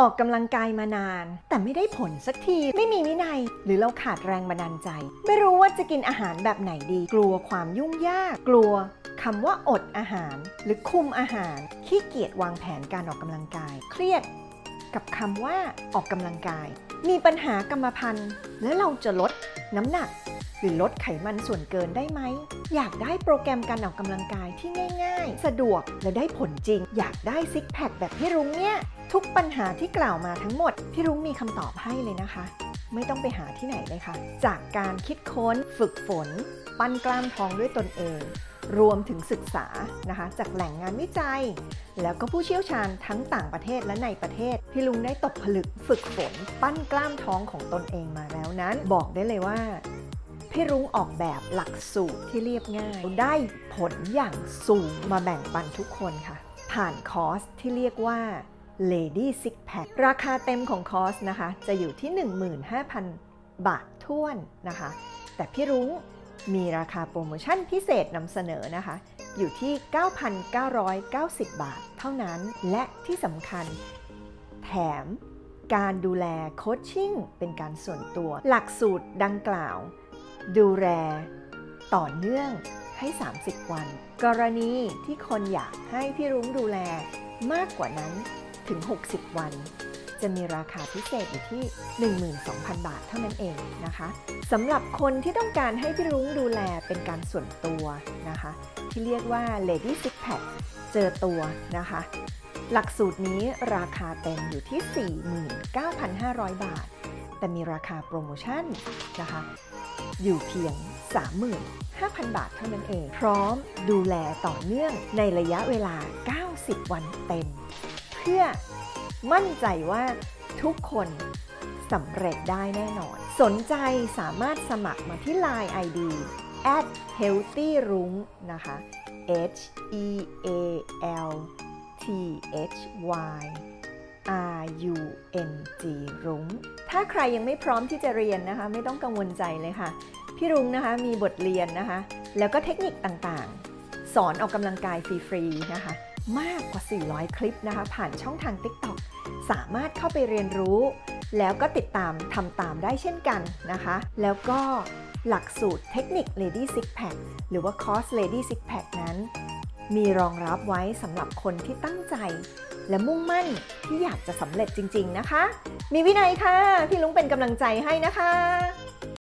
ออกกำลังกายมานาน แต่ไม่ได้ผลสักที ไม่มีวินัย หรือเราขาดแรงบันดาลใจ ไม่รู้ว่าจะกินอาหารแบบไหนดี กลัวความยุ่งยาก กลัวคำว่าอดอาหาร หรือคุมอาหารขี้เกียจวางแผนการออกกำลังกาย เครียดกับคำว่าออกกำลังกาย มีปัญหากรรมพันธุ์แล้วเราจะลดน้ำหนัก รือลดไขมันส่วนเกินได้ไหม อยากได้โปรแกรมการออกกำลังกายที่ง่าย ๆ สะดวกและได้ผลจริง อยากได้ซิกแพคแบบพี่รุ้งเนี่ย ทุกปัญหาที่กล่าวมาทั้งหมด พี่รุ้งมีคำตอบให้เลยนะคะ ไม่ต้องไปหาที่ไหนเลยค่ะ จากการคิดค้น ฝึกฝน ปั้นกล้ามท้องด้วยตนเอง รวมถึงศึกษานะคะ จากแหล่งงานวิจัย แล้วก็ผู้เชี่ยวชาญทั้งต่างประเทศและในประเทศ พี่ลุงได้ตกผลึกฝึกฝน ปั้นกล้ามท้องของตนเองมาแล้วนั้น บอกได้เลยว่า พี่รุ้งออกแบบหลักสูตรที่เรียบง่าย ได้ผลอย่างสูงมาแบ่งปันทุกคนค่ะ ผ่านคอร์สที่เรียกว่า Lady Six Pack ราคาเต็มของคอร์สนะคะ จะอยู่ที่ 15,000 บาทท้วนนะคะ แต่พี่รุ้งมีราคาโปรโมชั่นพิเศษนำเสนอนะคะ อยู่ที่ 9,990 บาทเท่านั้น และที่สำคัญแถมการดูแลโคชชิ่งเป็นการส่วนตัว หลักสูตรดังกล่าว ดูแลต่อเนื่องให้ 30 วัน กรณีที่คนอยากให้พี่รุ้งดูแลมากกว่านั้นถึง 60 วัน จะมีราคาพิเศษอยู่ที่ 12,000 บาทเท่านั้นเองนะคะสำหรับคนที่ต้องการให้พี่รุ้งดูแลเป็นการส่วนตัวนะคะ ที่เรียกว่า Lady Six Pack เจอตัวนะคะ หลักสูตรนี้ราคาเต็มอยู่ที่ 49,500 บาท แต่มีราคาโปรโมชั่นนะคะ อยู่เพียง 35,000 บาทเท่านั้นเอง พร้อมดูแลต่อเนื่องในระยะเวลา 90 วันเต็ม เพื่อมั่นใจว่าทุกคนสำเร็จได้แน่นอน สนใจสามารถสมัครมาที่ Line ID at healthy rung นะคะ h e a l t h y R U N G รุ้ง ถ้าใครยังไม่พร้อมที่จะเรียนนะคะ ไม่ต้องกังวลใจเลยค่ะ พี่รุ้งนะคะมีบทเรียนนะคะ แล้วก็เทคนิคต่างๆ สอนออกกำลังกายฟรีๆนะคะ มากกว่า 400 คลิปนะคะ ผ่านช่องทาง TikTok สามารถเข้าไปเรียนรู้ แล้วก็ติดตามทำตามได้เช่นกันนะคะ แล้วก็หลักสูตรเทคนิค Lady Six Pack หรือว่าคอร์ส Lady Six Pack นั้น มีรองรับไว้สำหรับคนที่ตั้งใจ และมุ่งมั่นที่อยากจะสำเร็จจริง ๆ นะคะ มีวินัยค่ะ พี่ลุงเป็นกำลังใจให้นะคะ